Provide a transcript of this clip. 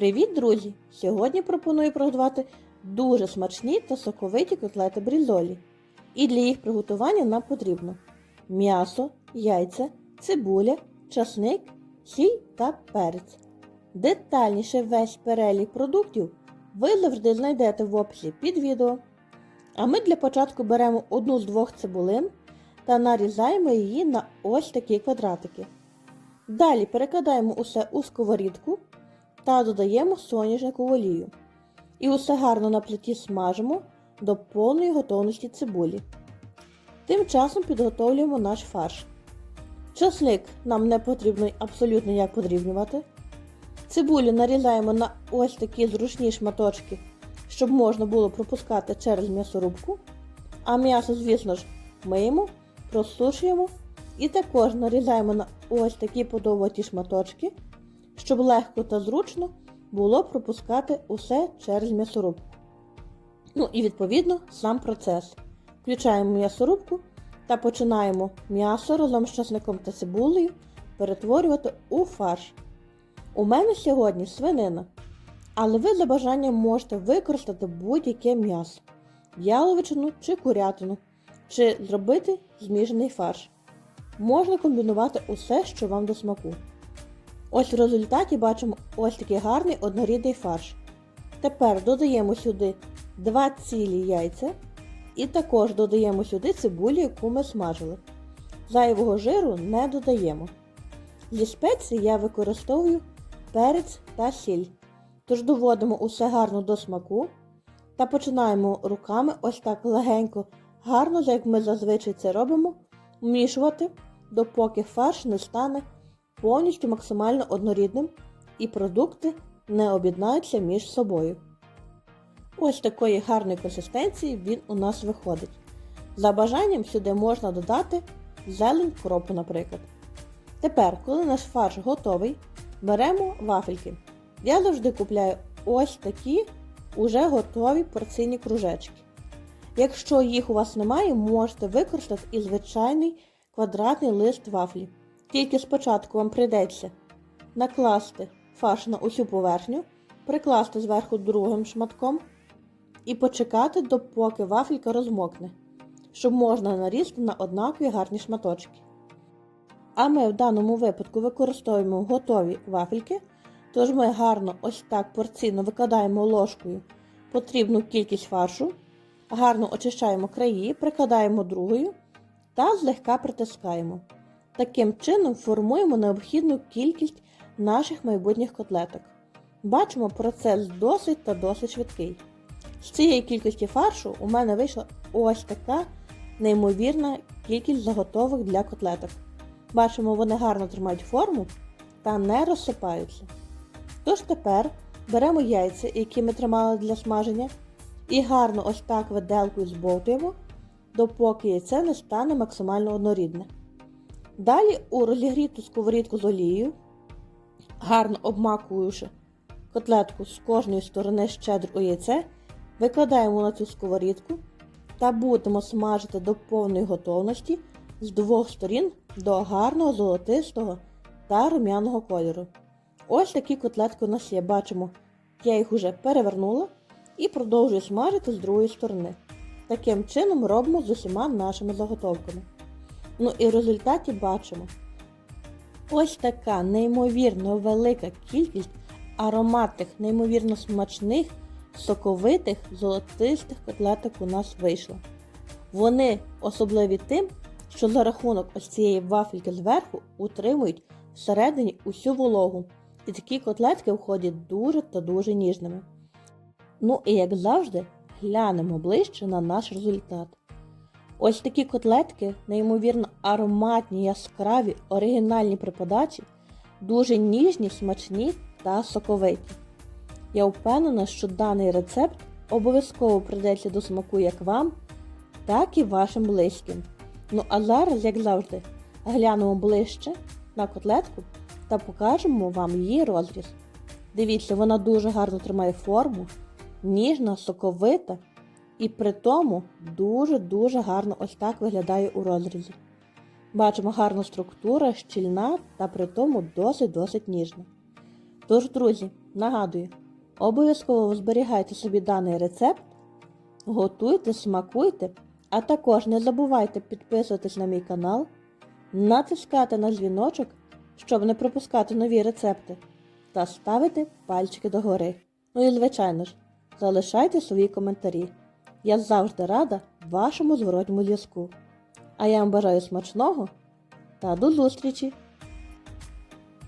Привіт, друзі! Сьогодні пропоную приготувати дуже смачні та соковиті котлети брізолі. І для їх приготування нам потрібно м'ясо, яйця, цибуля, часник, сіль та перець. Детальніше весь перелік продуктів ви завжди знайдете в описі під відео. А ми для початку беремо одну з двох цибулин та нарізаємо її на ось такі квадратики. Далі перекладаємо усе у сковорідку та додаємо соняшникову олію. І усе гарно на плиті смажимо до повної готовності цибулі. Тим часом підготовлюємо наш фарш. Часник нам не потрібно абсолютно як подрібнювати. Цибулю нарізаємо на ось такі зручні шматочки, щоб можна було пропускати через м'ясорубку. А м'ясо, звісно ж, миємо, просушуємо і також нарізаємо на ось такі подовгаті шматочки, щоб легко та зручно було пропускати усе через м'ясорубку. Ну і відповідно сам процес. Включаємо м'ясорубку та починаємо м'ясо разом з часником та цибулею перетворювати у фарш. У мене сьогодні свинина, але ви за бажанням можете використати будь-яке м'ясо, яловичину чи курятину, чи зробити зміжений фарш. Можна комбінувати усе, що вам до смаку. Ось в результаті бачимо ось такий гарний однорідний фарш. Тепер додаємо сюди 2 цілі яйця і також додаємо сюди цибулю, яку ми смажили. Зайвого жиру не додаємо. Зі спецій я використовую перець та сіль. Тож доводимо усе гарно до смаку та починаємо руками ось так легенько, гарно, як ми зазвичай це робимо, вмішувати, допоки фарш не стане повністю максимально однорідним і продукти не об'єднаються між собою. Ось такої гарної консистенції він у нас виходить. За бажанням сюди можна додати зелень кропу, наприклад. Тепер, коли наш фарш готовий, беремо вафельки. Я завжди купляю ось такі уже готові порційні кружечки. Якщо їх у вас немає, можете використати і звичайний квадратний лист вафлі. Тільки спочатку вам прийдеться накласти фарш на усю поверхню, прикласти зверху другим шматком і почекати, допоки вафелька розмокне, щоб можна нарізати на однакові гарні шматочки. А ми в даному випадку використовуємо готові вафельки, тож ми гарно ось так порційно викладаємо ложкою потрібну кількість фаршу, гарно очищаємо краї, прикладаємо другою та злегка притискаємо. Таким чином формуємо необхідну кількість наших майбутніх котлеток. Бачимо, процес досить та досить швидкий. З цієї кількості фаршу у мене вийшла ось така неймовірна кількість заготовок для котлеток. Бачимо, вони гарно тримають форму та не розсипаються. Тож тепер беремо яйця, які ми тримали для смаження, і гарно ось так виделкою збовтуємо, допоки яйце не стане максимально однорідне. Далі у розігріту сковорідку з олією, гарно обмакуючи котлетку з кожної сторони щедро яйце, викладаємо на цю сковорідку та будемо смажити до повної готовності з двох сторін до гарного золотистого та рум'яного кольору. Ось такі котлетки у нас є, бачимо, я їх уже перевернула і продовжую смажити з другої сторони. Таким чином робимо з усіма нашими заготовками. Ну і в результаті бачимо ось така неймовірно велика кількість ароматних, неймовірно смачних, соковитих, золотистих котлеток у нас вийшло. Вони особливі тим, що за рахунок ось цієї вафельки зверху утримують всередині усю вологу. І такі котлетки входять дуже та дуже ніжними. Ну і як завжди, глянемо ближче на наш результат. Ось такі котлетки, неймовірно ароматні, яскраві, оригінальні при подачі, дуже ніжні, смачні та соковиті. Я впевнена, що даний рецепт обов'язково прийдеться до смаку як вам, так і вашим близьким. Ну а зараз, як завжди, глянемо ближче на котлетку та покажемо вам її розріз. Дивіться, вона дуже гарно тримає форму, ніжна, соковита і при тому дуже-дуже гарно ось так виглядає у розрізі. Бачимо гарну структура, щільна та при тому досить-досить ніжна. Тож, друзі, Нагадую, обов'язково зберігайте собі даний рецепт, готуйте, смакуйте, а також не забувайте підписуватись на мій канал, натискати на дзвіночок, щоб не пропускати нові рецепти, та ставити пальчики догори. Ну і звичайно ж, залишайте свої коментарі. Я завжди рада вашому зворотньому зв'язку. А я вам бажаю смачного та до зустрічі!